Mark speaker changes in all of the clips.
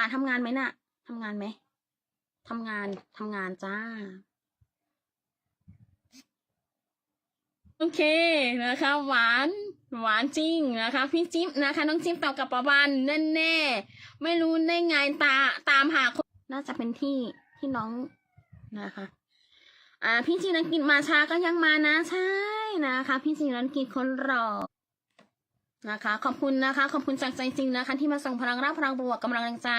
Speaker 1: ป่าทำงานไหมน่ะทำงานไหมทำงานทำงานจ้า โอเคนะคะ หวาน หวานจริงนะคะ พี่จิ๊บนะคะ น้องจิ๊บตอบกับประวันแน่แน่ๆไม่รู้ได้ไงตาตามหาคนน่าจะเป็นที่ที่น้องนะคะ อ่า พี่จีรันกิจมาช้าก็ยังมานะใช่นะคะ พี่จีรันกิจคนรอ นะคะ ขอบคุณนะคะ ขอบคุณจากใจจริงนะคะ ที่มาส่งพลังรักพลังบวกกำลังใจ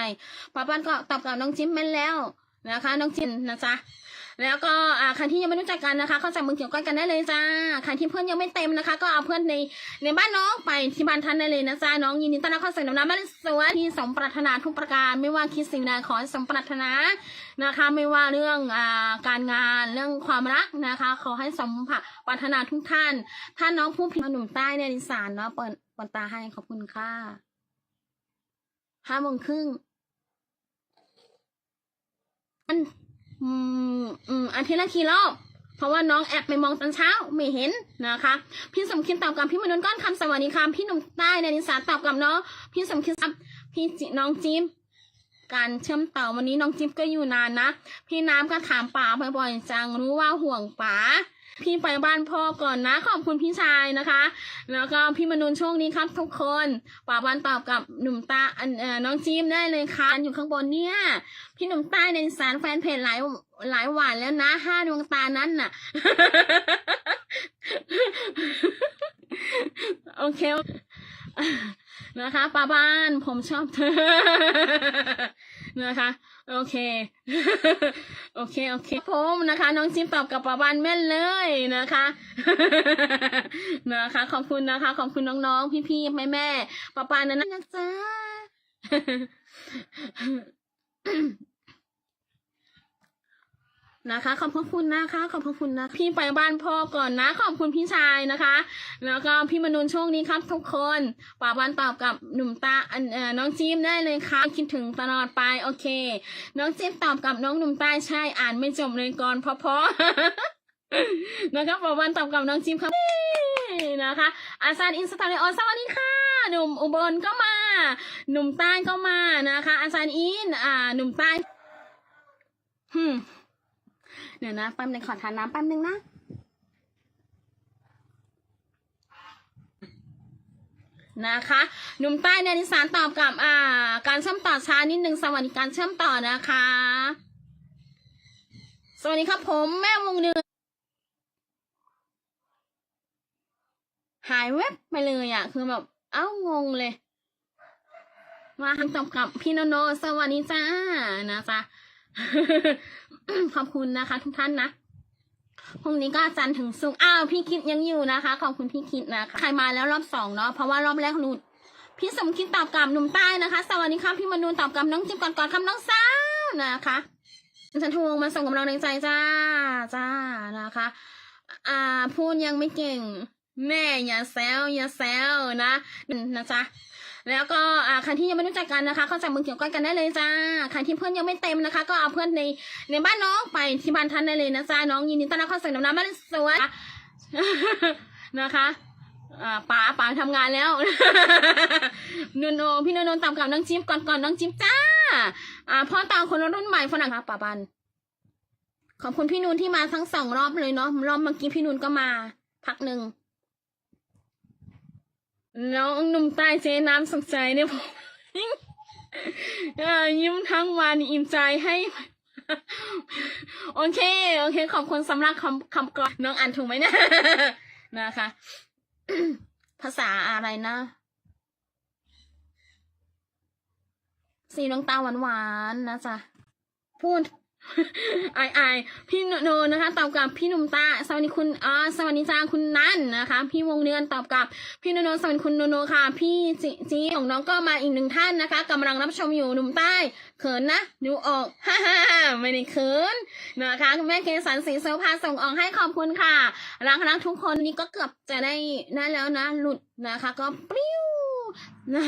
Speaker 1: ป้าปันก็ตอบกับน้องจิ๊บแม่นแล้วนะคะ น้องจิ๊บนะจ๊ะแล้วก็อ่าใครที่ยังไม่รู้จักกันนะคะ เข้าจับมือเกี่ยวก้อยกันได้เลยจ้าใครที่เพื่อนยังไม่เต็มนะคะ ก็เอาเพื่อนในในบ้านน้องไปที่บ้านท่านได้เลยนะจ้าน้องยินดีต้อนรับเข้าสู่น้ำน้ำบ้านสวยที่สมปรารถนาทุกประการ ไม่ว่าคิดสิ่งใดขอสมปรารถนานะคะ ไม่ว่าเรื่องอ่าการงานเรื่องความรักนะคะ ขอให้สมปรารถนาทุกท่าน ท่านน้องผู้พิมพ์หนุ่มใต้ในดิสานเนาะเปิด เปิดตาให้ขอบคุณค่ะห้าโมงครึ่งอันอืมอืมอาทิตย์ละกี่รอบเพราะว่าน้องแอบไปมองตอนเช้าไม่เห็นนะคะ พี่สมคิดตอบกับพี่มนุนก้อนคำสวัสดีค่ะพี่หนุ่มใต้ในนิสาตอบกับน้องพี่สมคิดพี่จิน้องจิม การเชื่อมต่อวันนี้น้องจิ๊บก็อยู่นานนะ พี่น้ำก็ถามป๋าบ่อยๆจังรู้ว่าห่วงป๋าพี่ไปบ้านพ่อก่อนนะ ขอบคุณพี่ชายนะคะ แล้วก็พี่มนุนโชคดีครับทุกคนป๋าบันตอบกับหนุ่มตานเอ่อน้องจิ๊บได้เลยค่ะอยู่ข้างบนเนี่ย พี่หนุ่มใต้ในสารแฟนเพจหลายหลายหวานแล้วนะห้าดวงตานั้นน่ะ โอเค นะคะป้าบ้านผมชอบเธอนะคะโอเคโอเคโอเคผมนะคะ น้องชิมตอบกับป้าบ้านแม่นเลยนะคะนะคะ ขอบคุณนะคะ ขอบคุณน้องๆพี่ๆแม่ๆป้าปานะนะจ๊ะ นะคะ ขอบพระคุณนะคะ ขอบพระคุณนะพี่ไปบ้านพ่อก่อนนะ ขอบคุณพี่ชายนะคะ แล้วก็พี่มนุนโชคดีครับ ทุกคนป่าบันตอบกับหนุ่มตานเอ่อน้องจิ๊บได้เลยค่ะคิดถึงตลอดไปโอเค น้องจิ๊บตอบกับน้องหนุ่มใต้ใช่อ่านไม่จบเลยก่อนเพราะเพราะนะคะป่าบันตอบกับน้องจิ๊บครับนะคะอาซานอินสตาแกรมสวัสดีค่ะ หนุ่มอุบลก็มา หนุ่มใต้ก็มานะคะอาซานอินอ่าหนุ่มใต้ฮึ เดี๋ยวนะแป๊บนึงขอทานน้ำแป๊บนึงนะนะคะหนุ่มใต้ในนิสานตอบกับอ่า การเชื่อมต่อช้านิดนึงสวัสดีการเชื่อมต่อนะคะ สวัสดีครับผมแม่วงเดือนหายเว็บไปเลยอะ คือแบบ เอ้างงเลย มาคำตอบกับพี่โนโน สวัสดีจ้านะจ๊ะ ขอบคุณนะคะ ทุกท่านนะพรุ่งนี้ก็จันถึงศุกอ้าวพี่คิดยังอยู่นะคะ ขอบคุณพี่คิดนะคะใครมาแล้วรอบสองเนาะเพราะว่ารอบแรกหลุดพี่สมคิดตอบกลับหนุ่มใต้นะคะ สวัสดีค่ะพี่มนูนตอบกลับน้องจิ๊บก่อนก่อนคำน้องสาวนะคะฉันทวงมาส่งกำลังใจจ้าจ้านะคะ อ่า พูดยังไม่เก่งแม่อย่าแซวอย่าแซวนะนะจ๊ะ แล้วก็อ่าใครที่ยังไม่รู้จักกันนะคะเข้าจับมือเกี่ยวก้อยกันได้เลยจ้าใครที่เพื่อนยังไม่เต็มนะคะ ก็เอาเพื่อนในในบ้านน้องไปที่บ้านท่านได้เลยนะจ้าน้องยินดีต้อนรับเข้าสู่น้ำน้ำบ้านสวยนะคะอ่าป๋าป๋าทำงานแล้วนนโนพี่นนโนตามกับน้องจิ๊บก่อนก่อนน้องจิ๊บจ้าอ่าพ่อตามคนรุ่นใหม่ฝรั่งค่ะป๋าบันขอบคุณพี่นูนที่มาทั้งสองรอบเลยเนาะรอบเมื่อกี้พี่นูนก็มาพักหนึ่ง น้องหนุ่มใต้เจน้ำสุขใจเนี่ยผมเอ่อยิ้มทั้งวันอิ่มใจให้โอเค โอเค ขอบคุณสำหรับคำคำกรอนน้องอ่านถูกไหมเนะนะคะ ภาษาอะไรนะสีน้องตาหวานหวานๆนะจ๊ะพูด ไอไอพี่โนนะคะ ตอบกับพี่นุ่มตาสวัสดีคุณอ่าสวัสดีจ้าคุณนั่นนะคะ พี่วงเดือนตอบกับพี่โนโนสวัสดีคุณโนโนค่ะ พี่จิจีของน้องก็มาอีกหนึ่งท่านนะคะกำลังรับชมอยู่หนุ่มใต้เขินนะดูออกฮ่าฮ่าไม่ได้เขินนะคะคุณแม่เกสันสีโซภาส่งออกให้ขอบคุณค่ะรักรักทุกคนนี้ก็เกือบจะได้ได้แล้วนะ หลุดนะคะ ก็ปลิ้วนะ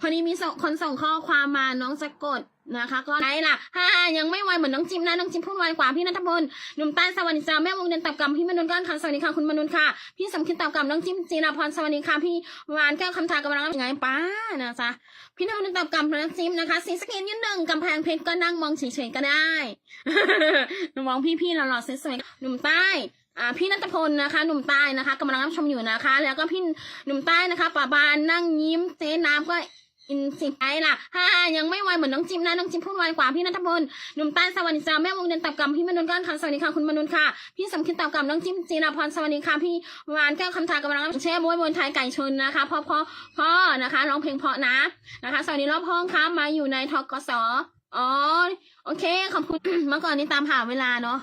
Speaker 1: พอดีมีคนส่งข้อความมาน้องจะกด นะคะ ก็ไหนล่ะฮ่ายังไม่ไวเหมือนน้องจิมนะน้องจิมพูดไวกว่าพี่นัทพลหนุ่มใต้สวัสดีจ้าแม่วงเดือนตับกำพี่มนุนก้อนค่ะสวัสดีค่ะคุณมนุนค่ะ พี่สมคิดตับกำน้องจิมจีนาพรสวัสดีค่ะพี่วานแก้วคำทากำลังยังไงป้านะจ๊ะพี่นัทพลตับกำน้องจิมนะคะสีสะเกนยืนหนึ่งกำแพงเพชรก็นั่งมองเฉยๆก็ได้มองพี่ๆหล่อๆสวยๆหนุ่มใต้อ่าพี่นัทพลนะคะ หนุ่มใต้นะคะกำลังรับชมอยู่นะคะ แล้วก็พี่หนุ่มใต้นะคะป่าบานนั่งยิ้มเจ๊น้ำก็ อินสิไปล่ะฮ่ายังไม่ไวเหมือนน้องจิมนะน้องจิมพูดไวกว่าพี่นัทพลหนุ่มใต้สวัสดีจ้าแม่วงเดือนตับกำพี่มนุนก้อนค่ะสวัสดีค่ะคุณมนุนค่ะพี่สมคิดตับกำน้องจิมจีนาพรสวัสดีค่ะพี่วานแก้วคำทากำลังแช่บวยบนไทยไก่ชนนะคะพ่อพ่อพ่อนะคะร้องเพลงเพาะนะนะคะ สวัสดีรอบห้องค่ะมาอยู่ในทกสอ๋อโอเคขอบคุณเมื่อก่อนนี้ตามหาเวลาเนาะ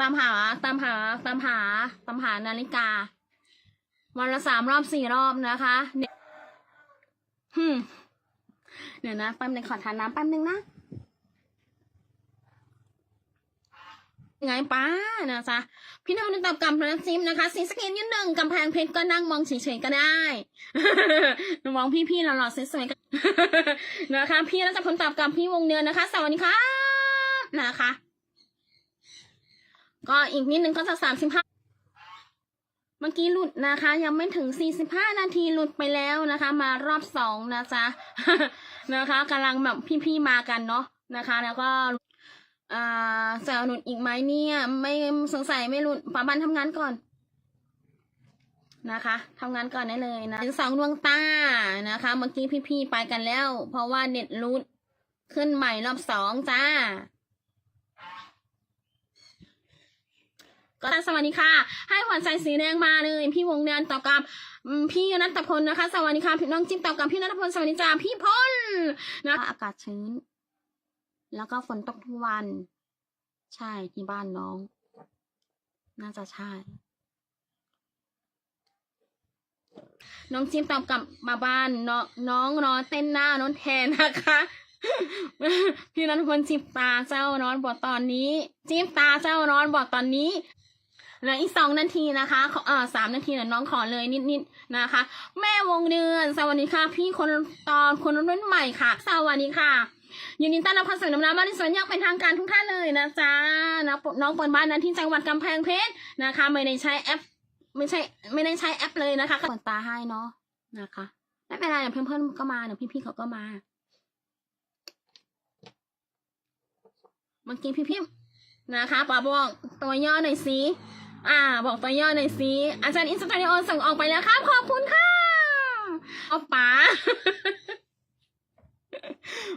Speaker 1: ตามหาตามหาตามหาตามหานาฬิกา วันละสามรอบสี่รอบนะคะเนี่ยฮึ เดี๋ยวนะแป๊บนึงขอทานน้ำแป๊บนึงนะไงป้านะจ๊ะพี่น้องนึกตอบกำพนักซิมนะคะสีสะเกนยืนหนึ่งกำแพงเพชรก็นั่งมองเฉยๆก็ได้มองพี่ๆหล่อๆสวยๆกันนะคะ พี่รัชพลตอบกำพี่วงเนือนนะคะสวัสดีค่ะนะคะ ก็อีกนิดนึงก็จะสามสิบห้า เมื่อกี้หลุดนะคะ ยังไม่ถึงสี่สิบห้านาทีหลุดไปแล้วนะคะ มารอบสองนะจ๊ะนะคะกำลังแบบพี่ๆมากันเนาะนะคะ แล้วก็อ่าจะหลุดอีกไหมเนี่ย ไม่สงสัยไม่หลุดปาบันทำงานก่อนนะคะทำงานก่อนได้เลยนะถึงสองดวงตานะคะ เมื่อกี้พี่ๆไปกันแล้ว เพราะว่าเน็ตรุดขึ้นใหม่รอบสองจ้า ก็สวัสดีค่ะ ให้หัวใจสีแดงมาเลย พี่วงเดือนตอบกับอืมพี่นัทพลนะคะ สวัสดีค่ะพี่น้องจิ๊บตอบกับพี่นัทพลสวัสดีจ้าพี่พลนะอากาศชื้น แล้วก็ฝนตกทุกวัน ใช่ที่บ้านน้อง น่าจะใช่น้องจิ๊บตอบกลับมาบ้านน้องน้องรอเต้นหน้าน้องแทนนะคะ พี่นัทพลจิบตาเจ้านอนบอดตอนนี้จิบตาเจ้านอนบอดตอนนี้ เหลืออีกสองนาทีนะคะขอเออสามนาทีนะน้องขอเลยนิดๆนะคะ แม่วงเดือน สวัสดีค่ะ พี่คนตอนคนรุ่นใหม่ค่ะ สวัสดีค่ะยินดีต้อนรับเข้าสู่น้ำน้ำบ้านที่สวนอยากเป็นทางการทุกท่านเลยนะจ๊ะนะน้องเปิดบ้านนั้นที่จังหวัดกำแพงเพชรนะคะ ไม่ได้ใช้แอป ไม่ใช่ ไม่ได้ใช้แอปเลยนะคะก็เปิดตาให้เนาะนะคะไม่เป็นไรเดี๋ยวเพื่อนๆก็มาเดี๋ยวพี่ๆเขาก็มาเมื่อกี้พี่พิมพ์ นะคะป๋าบอกตัวย่อหน่อยสิอ่า บอกตัวย่อหน่อยสิอาจารย์อินสตาแกรมส่งออกไปแล้วครับ ขอบคุณค่ะเอาป๋า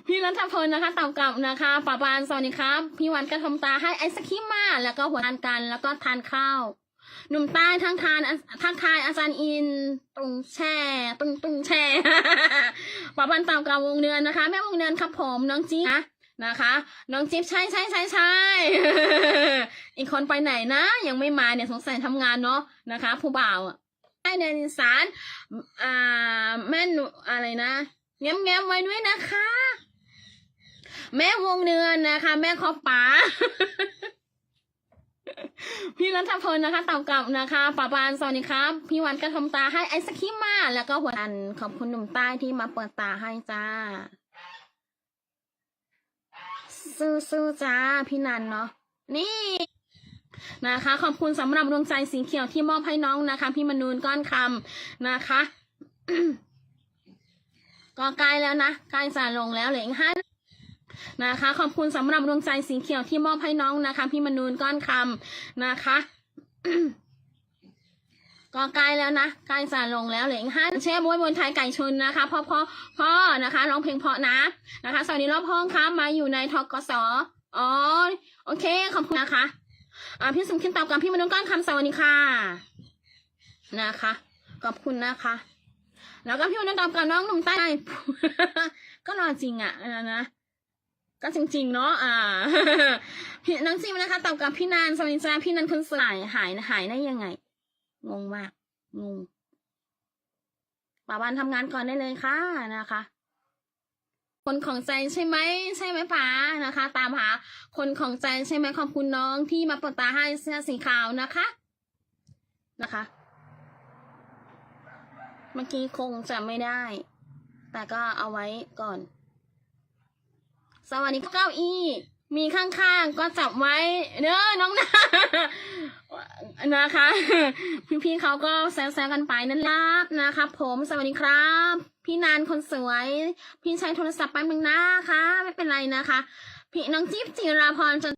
Speaker 1: พี่รัฐพลนะคะตอบกลับนะคะป๋าปานสวัสดีครับ พี่วันก็ทำตาให้ไอศครีมมา แล้วก็หัวทานกัน แล้วก็ทานข้าวหนุ่มใต้ทั้งทานทั้งทายอาจารย์อินตรงแช่ตรงตรงแช่ป๋าปานตอบกลับวงเดือนนะคะ แม่วงเดือนครับผมน้องจี๊นะ นะคะ น้องจิ๊บใช่ใช่ใช่ใช่อีกคนไปไหนนะ ยังไม่มาเนี่ยสงสัยทำงานเนาะนะคะ ผู้บ่าวอะให้เดนิสารอ่าแม่นอะไรนะแง้มแง้มไว้ด้วยนะคะ แม่วงเนือนนะคะ แม่ขอป๋าพี่รัฐพลนะคะตอบกลับนะคะป่าปานสวัสดีครับ พี่วันก็ทำตาให้ไอศครีมมา แล้วก็หัวอันขอบคุณหนุ่มใต้ที่มาเปิดตาให้จ้า สู้สู้จ้าพี่นันเนาะนี่นะคะ ขอบคุณสำหรับดวงใจสีเขียวที่มอบให้น้องนะคะ พี่มนูนก้อนคำนะคะก็ใกล้แล้วนะใกล้จะลงแล้วเหลืออีกห้านะคะ ขอบคุณสำหรับดวงใจสีเขียวที่มอบให้น้องนะคะ พี่มนูนก้อนคำนะคะ ก็ใกล้แล้วนะใกล้จะลงแล้วเหลืออีกห้าเชฟบวยบนไทยไก่ชนนะคะพ่อพ่อพ่อนะคะร้องเพลงเพราะนะนะคะสวัสดีรอบห้องครับมาอยู่ในทกสอ๋อโอเคขอบคุณนะคะอ่าพี่สมคิดตอบกับพี่มนุษย์ก้อนคำสวัสดีค่ะนะคะขอบคุณนะคะ แล้วก็พี่มนุษย์ตอบกับน้องหนุ่มใต้ก็รอจริงอะนะนะก็จริง ๆ เนาะอ่า พี่น้องจิมนะคะตอบกับพี่นานสวัสดีจ้าพี่นันคนสวยหายหายได้ยังไง งงมาก งงป่าบานทำงานก่อนได้เลยค่ะนะคะ คนของใจใช่ไหมใช่ไหมป๋านะคะ ตามหา คนของใจใช่ไหมขอบคุณน้องที่มาเปิดตาให้เสื้อสีขาวนะคะนะคะ เมื่อกี้คงจะไม่ได้ แต่ก็เอาไว้ก่อน สวัสดีเก้าอี้ มีข้างๆก็จับไว้เด้อน้องนานะคะ พี่ๆเขาก็แซวๆกันไปนั่นรับนะคะผมสวัสดีครับ พี่นานคนสวย พี่ใช้โทรศัพท์แป๊บนึงนะคะ ไม่เป็นไรนะคะ พี่น้องจิ๊บจิราพรจะ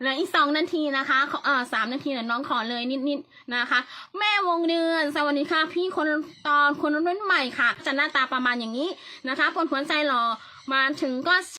Speaker 1: เหลืออีกสองนาทีนะคะขอเออสามนาทีนะน้องขอเลยนิดๆนะคะ แม่วงเดือน สวัสดีค่ะ พี่คนตอนคนรุ่นใหม่ค่ะจะหน้าตาประมาณอย่างนี้นะคะปนหัวใจหล่อมาถึงก็